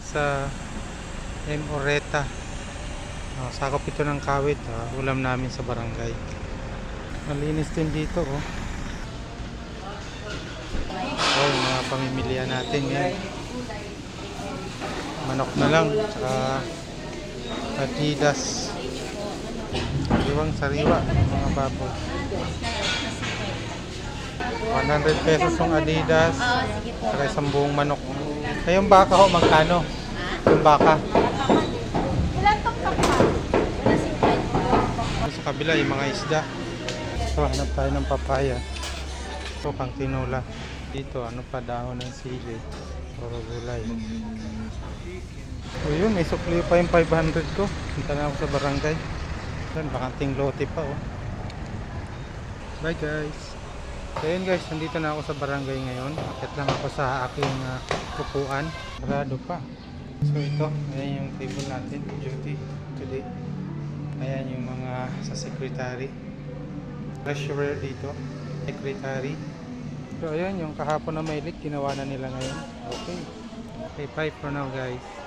Sa M. Oreta. Ah, sakop ito ng kawit. ah, ulam namin sa barangay. Malinis din dito. Oh. Oh, yung mga pamimilian natin yan. Manok na lang. Tsaka Adidas. Sariwang sariwa. Mga baboy. 100 pesos yung Adidas. Saka isang buong manok. Ay, yung baka ho, magkano? Yung baka. Ilan tong Doon sa kabila, yung mga isda. So, hanap tayo ng papaya. Ito, pang tinola. Dito, ano pa, dahon ng sili. Puro gulay. O yun, may sukli pa yung 500 ko. Punta na ako sa barangay. Yan, bakanting lote pa, oh. Bye, guys. So, yun guys, nandito na ako sa barangay ngayon. Akit lang ako sa aking uh, upuan. Sarado pa. So, ito, ayan yung table natin. Duty today. Ayan yung mga sa secretary. Treasurer dito. Secretary. So, ayan yung kahapon na may leak. Ginawa na nila ngayon. Okay. Okay, bye for now guys.